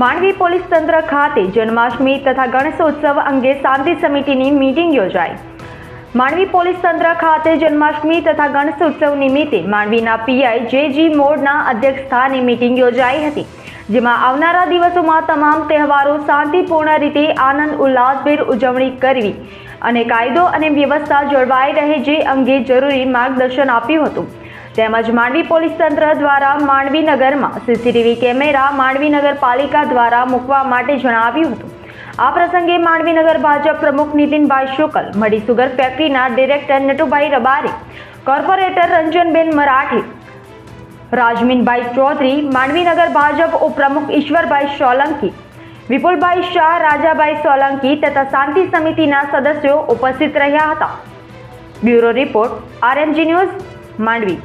Mandvi police તંત્ર ખાતે જન્માષ્ટમી તથા ગણેશોત્સવ અંગે શાંતિ સમિતિની મીટિંગ યોજાઈ. માંડવી પોલીસ તંત્ર ખાતે જન્માષ્ટમી તથા ગણેશોત્સવ નિમિત્તે માંડવીના પીઆઈ જે જી મોડના અધ્યક્ષસ્થાને મીટિંગ યોજાઈ હતી, જેમાં આવનારા દિવસોમાં તમામ તહેવારો શાંતિપૂર્ણ રીતે આનંદ, ઉલ્લાસભેર ઉજવણી કરવી અને કાયદો અને વ્યવસ્થા જળવાઈ રહે જે અંગે જરૂરી માર્ગદર્શન આપ્યું હતું. તેમજ માંડવી પોલીસ તંત્ર દ્વારા માંડવી નગરમાં સીસીટીવી કેમેરા માંડવી નગરપાલિકા દ્વારા મૂકવા માટે જણાવ્યું હતું. આ પ્રસંગે માંડવી નગર ભાજપ પ્રમુખ નીતિનભાઈ શુકલ મડી સુગર ફેક્ટરીના ડિરેક્ટર નટુભાઈ રબારી, કોર્પોરેટર રંજનબેન મરાઠી, રાજમીનભાઈ ચૌધરી, માંડવી નગર ભાજપ ઉપપ્રમુખ ઈશ્વરભાઈ સોલંકી, વિપુલભાઈ શાહ, રાજાભાઈ સોલંકી તથા શાંતિ સમિતિના સદસ્યો ઉપસ્થિત રહ્યા હતા. Bureau report, RMG news, Mandvi.